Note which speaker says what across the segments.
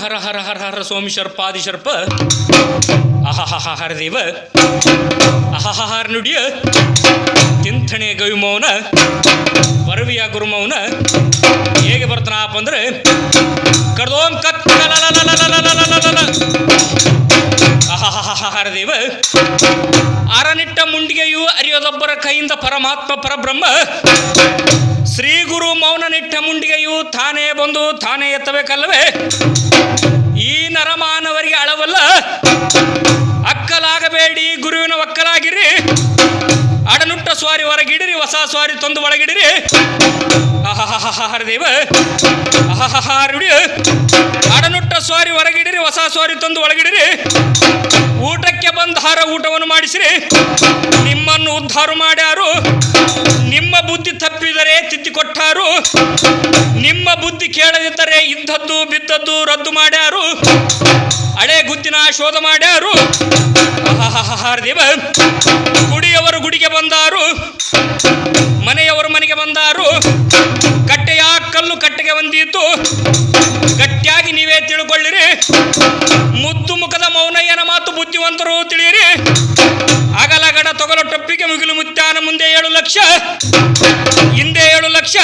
Speaker 1: ಹರ ಹರ ಹರ ಹರ ಸೋಮಿ ಶರ್ಪಾದಿ ಶರ್ಪ ಅಹಹ ಹರ ದೇವ ಅಹಹ ಹರ ನುಡಿಯ ತಿಂಥಣೆ ಗವಿ ಮೌನ ಪರವಿಯ ಗುರು ಮೌನ ಹೇಗೆ ಬರ್ತಾನಪ್ಪ ಅಂದ್ರೆ ಕಡ್ದೋಂ ಕತ್ ಹರದೇವ ಅರನಿಟ್ಟ ಮುಂಡಿಗೆಯು ಅರಿಯೋದೊಬ್ಬರ ಕೈಯಿಂದ ಪರಮಾತ್ಮ ಪರಬ್ರಹ್ಮ ಶ್ರೀ ಗುರು ಮೌನ ನಿಟ್ಟ ಮುಂಡಿಗೆಯು ತಾನೇ ಬಂದು ತಾನೇ ಎತ್ತಬೇಕಲ್ಲವೇ ನರಮಾನವರಿಗೆ ಅಳವಲ್ಲ. ಅಕ್ಕಲಾಗಬೇಡಿ, ಗುರುವಿನ ಒಕ್ಕಲಾಗಿರಿ. ಅಡನುಟ್ಟ ಸ್ವಾರಿ ಹೊರಗಿಡಿರಿ, ಹೊಸ ಸ್ವಾರಿ ತಂದು ಒಳಗಿಡಿರಿ. ಹರದೇವ. ಅಹಹ ಅಡನುಟ್ಟ ಸ್ವಾರಿ ಹೊರಗಿಡಿರಿ, ಹೊಸ ಸ್ವಾರಿ ತಂದು ಒಳಗಿಡಿರಿ. ಊಟಕ್ಕೆ ಬಂದ ಹಾರ ಊಟವನ್ನು ಮಾಡಿಸಿರಿ. ನಿಮ್ಮನ್ನು ಉದ್ಧಾರ ಮಾಡ್ಯಾರು. ನಿಮ್ಮ ಬುದ್ಧಿ ತಪ್ಪಿದರೆ ತಿದ್ದಿ ಕೊಟ್ಟಾರು. ನಿಮ್ಮ ಬುದ್ಧಿ ಕೇಳದಿದ್ದರೆ ಇಂಥದ್ದು ಬಿದ್ದದ್ದು ರದ್ದು ಮಾಡ್ಯಾರು. ಹಳೆ ಗುದ್ದಿನ ಶೋಧ ಮಾಡ್ಯಾರು. ದೇವ ಗುಡಿಯವರು ಗುಡಿಗೆ ಬಂದಾರು. ಮನೆಯವರು ಮನೆಗೆ ಬಂದಾರು. ಕಟ್ಟೆಯ ಕಲ್ಲು ಕಟ್ಟೆಗೆ ಬಂದಿತ್ತು. ಗಟ್ಟಿಯಾಗಿ ನೀವೇ ತಿಳ್ಕೊಳ್ಳಿರಿ. ಮುದ್ದು ಮುಖದ ಮೌನಯ್ಯನ ಮಾತು ಬುದ್ಧಿವಂತರು ತಿಳಿಯಿರಿ. ಅಗಲಗಡ ತೊಗಲ ಟೊಪ್ಪಿಗೆ ಮುಗಿಲು ಮುತ್ತಾನ ಮುಂದೆ ಏಳು ಲಕ್ಷ, ಹಿಂದೆ ಏಳು ಲಕ್ಷ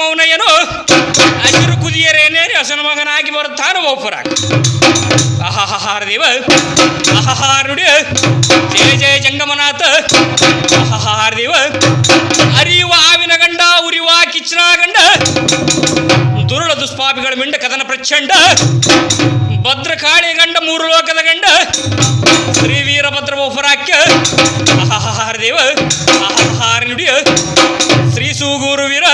Speaker 1: ಮೌನಯ್ಯನು? ಹಸಿರು ಕುದಿಯರೇನೇರಿ ಹಸನ ಮಗನಾಗಿ ಬರುತ್ತಾನೆ ಒಬ್ಬರಾಗ ಅಹಹಾರದೇವ ಅಹಹಾರುಡಿ ಜಯ ಜಯ ಜಂಗಮನಾಥ. ಅಹಹಾರದೇವ ಅರಿಯುವ ಆವಿನ ಗಂಡ, ಉರಿಯುವ ಕಿಚ್ಚನ ಗಂಡ. ದುರುಳ ದುಷ್ಪಾಪಿಗಳ ಮಿಂಡ ಕದನ ಪ್ರಚಂಡ. ಭದ್ರಕಾಳಿ ಗಂಡ, ಮೂರು ಲೋಕದ ಗಂಡ. ಶ್ರೀ ವೀರಭದ್ರ ಒಬ್ಬರಾಕ್ಯ ಅಹಹಾರದೇವ ಅಹಹಾರ ನುಡಿಯ, ಶ್ರೀ ಸೂಗೂರು ವೀರ.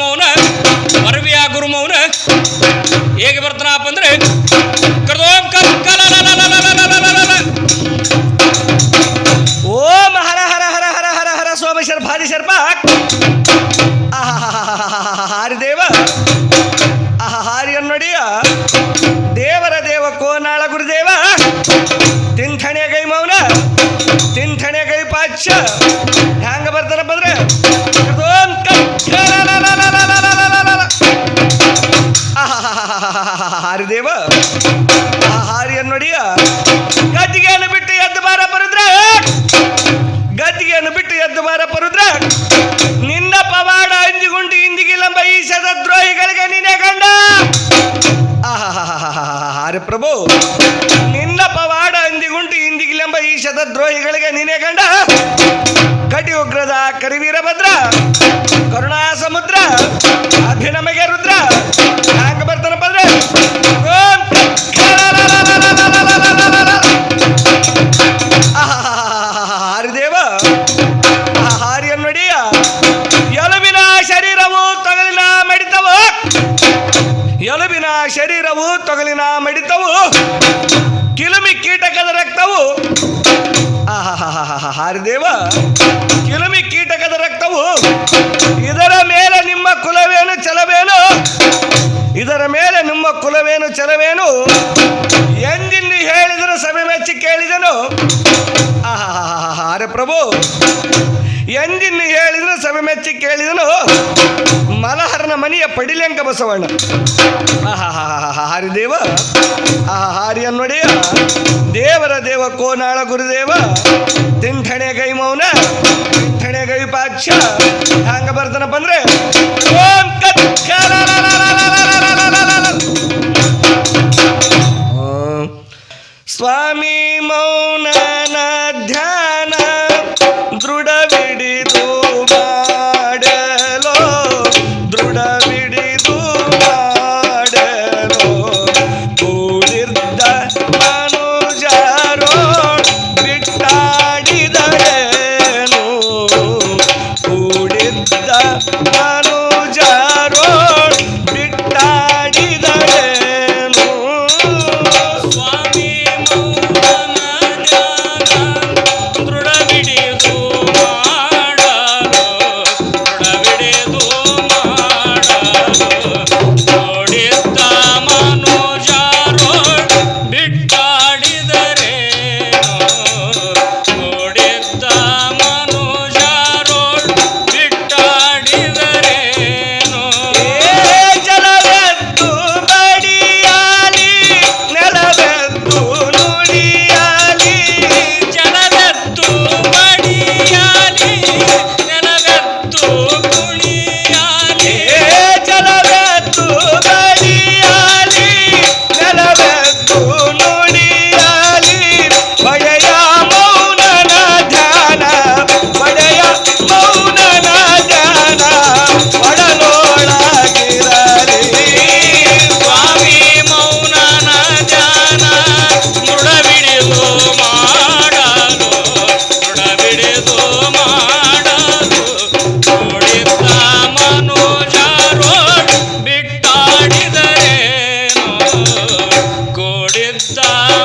Speaker 1: ಮೌನ ಮರವಿಯ ಗುರುಮೌನ ಹೇಗೆ ಬರ್ತಾನಪ್ಪ ಅಂದ್ರೆ
Speaker 2: ಹಾರಿದೇವ ಆ ಹಾರಿಯನ್ನೊಡಿಯ ಗದ್ದಿಗೆಯನ್ನು ಬಿಟ್ಟು ಎದ್ದು ಬಾರ ಬರುದ್ರ ಗದ್ದಿಗೆಯನ್ನು ಬಿಟ್ಟು ಎದ್ದು ಬಾರ ಬರುದ್ರ ನಿನ್ನ ಪವಾಡ ಅಂಜಿಗುಂಡಿ ಈ ದ್ರೋಹಿಗಳಿಗೆ ನೀನೇ ಕಂಡ ಹಾರಿ ಪ್ರಭು ನಿನ್ನ ಪವಾಡ ಅಂದಿಗುಂಟು ಈ ದ್ರೋಹಿಗಳಿಗೆ ನೀನೇ ಕಂಡ ಕಟಿ ಉಗ್ರದ ಕರಿವೀರ ಭದ್ರ ಕರುಣಾ ಸಮುದ್ರ ಅಭಿನಮಗೆ ರುದ್ರ ತೊಗಲಿನ ಮಡಿತವು ಕಿಲುಮಿ ಕೀಟಕದ ರಕ್ತವು ಹಾರಿದೇವ ಕಿಲುಮಿ ಕೀಟಕದ ರಕ್ತವು ಇದರ ಮೇಲೆ ನಿಮ್ಮ ಕುಲವೇನು ಚಲವೇನು ಇದರ ಮೇಲೆ ನಿಮ್ಮ ಕುಲವೇನು ಚಲವೇನು ಎಂದಿನ್ನು ಹೇಳಿದರು ಸಭೆ ಮೆಚ್ಚಿ ಕೇಳಿದನು ಆಹಾಹಾಹಾಹಾರೆ ಪ್ರಭು ಎಂದಿನ್ನು ಹೇಳಿದ್ರು ಸಭೆ ಮೆಚ್ಚಿ ಕೇಳಿದನು. ಮಲಹರನ ಮನೆಯ ಪಡಿಲೆಂಕ ಬಸವಣ್ಣ. ಹರಿದೇವ. ಆ ಹಾರಿಯ ನೋಡಿ ದೇವರ ದೇವ ಕೋನಾಳ ಗುರುದೇವ. ತಿಂಠಣೆ ಗೈ ಮೌನ. ತಿಂಠಣೆ ಗೈ ಪಾಕ್ಷ. ಹಂಗ ಬರ್ತಾನಪ್ಪ ಅಂದ್ರೆ ಸ್ವಾಮಿ
Speaker 1: ಮೌನ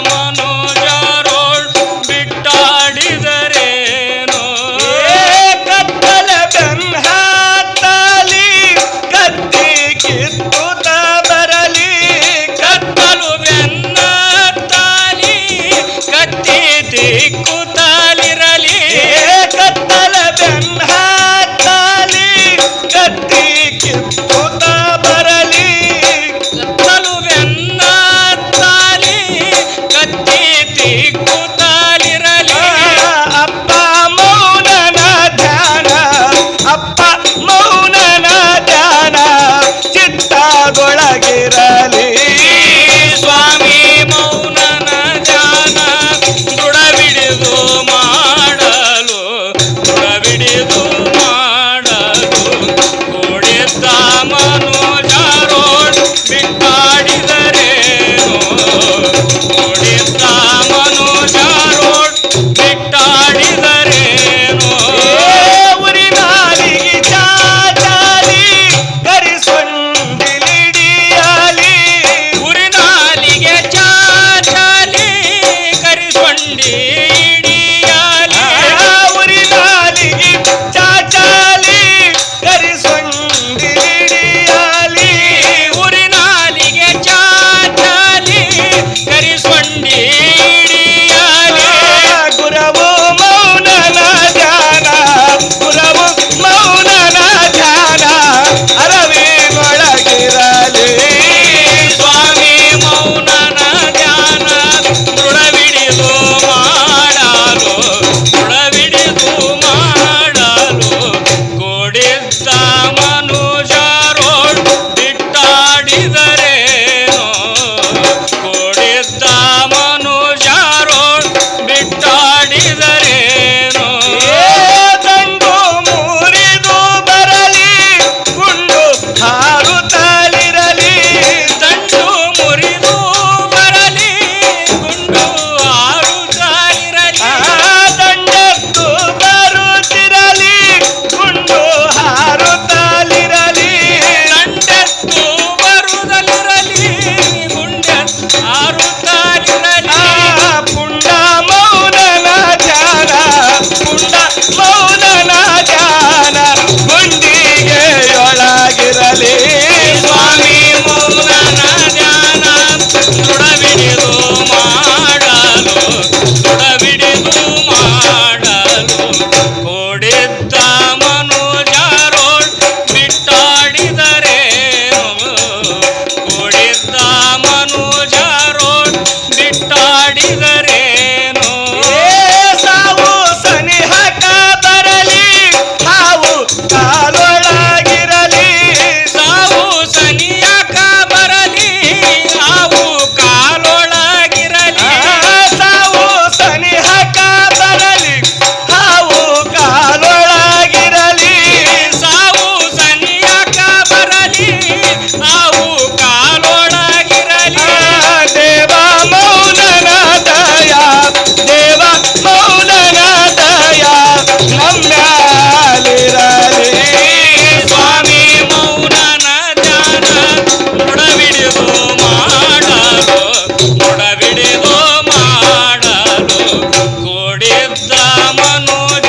Speaker 2: মনো ಮನೋಜ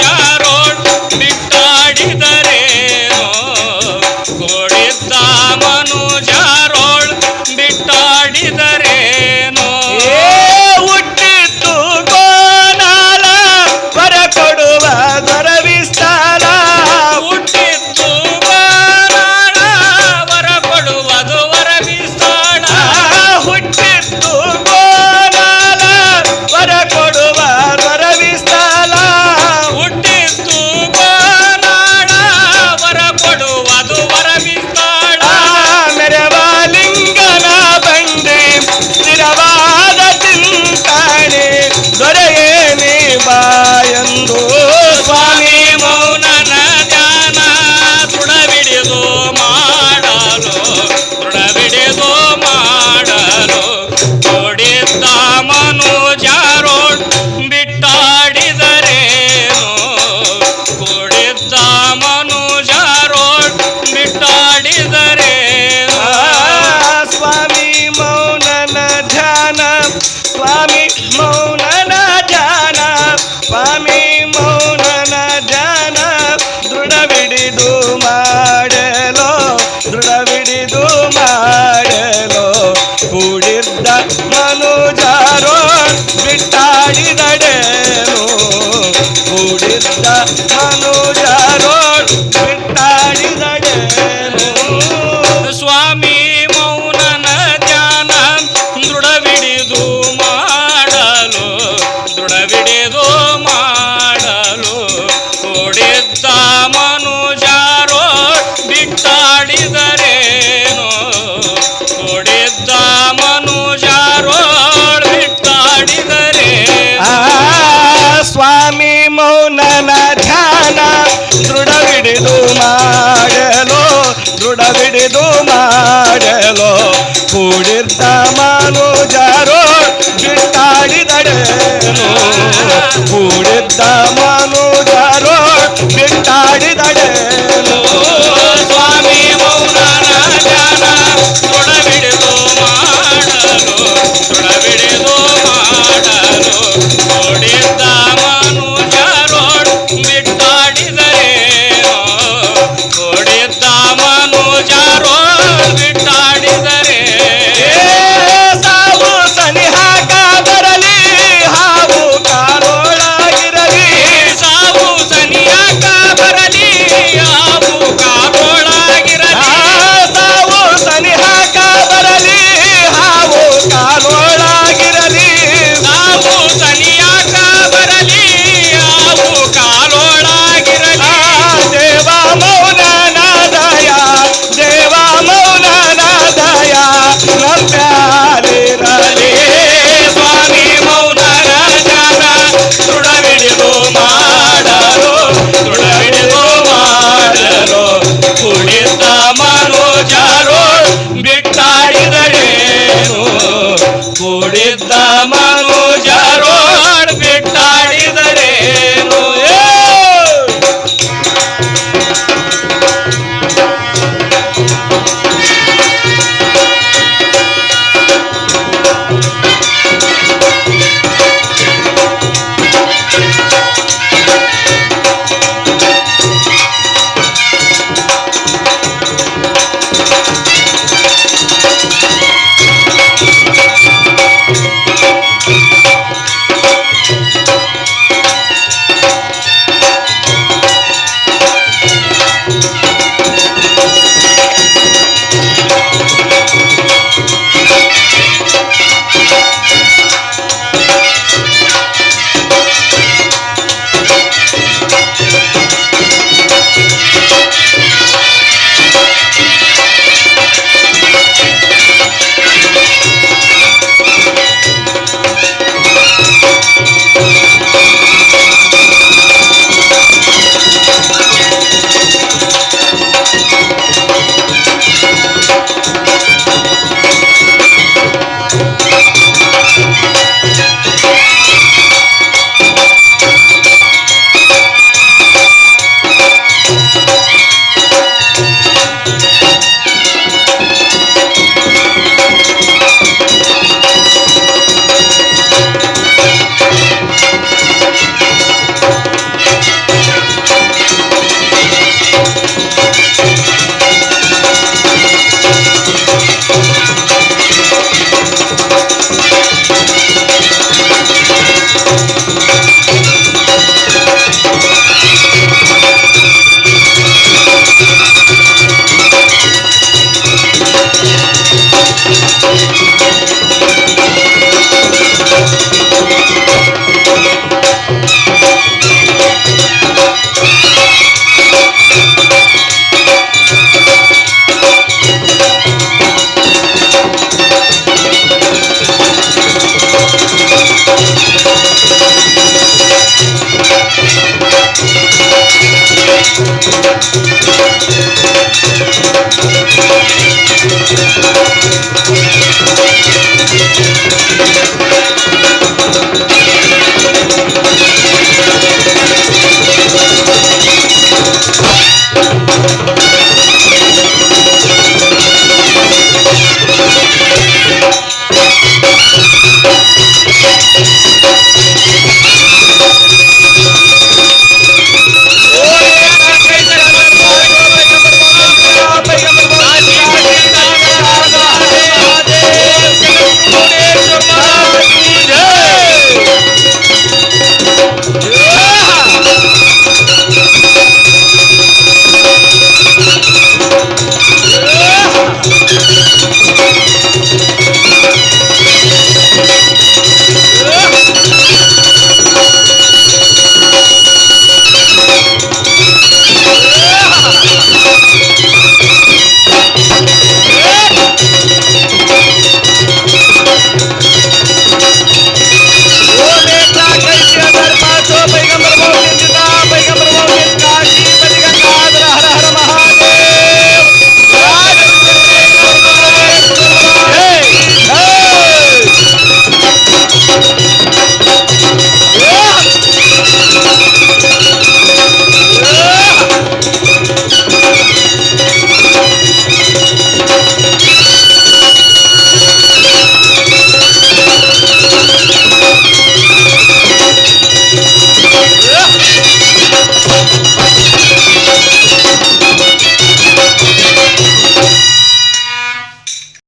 Speaker 2: ಮನುಜರು ಬಿಟ್ಟಾಡಿದಡೇನು ಕೂಡಿದ್ದ
Speaker 1: Thank
Speaker 2: you.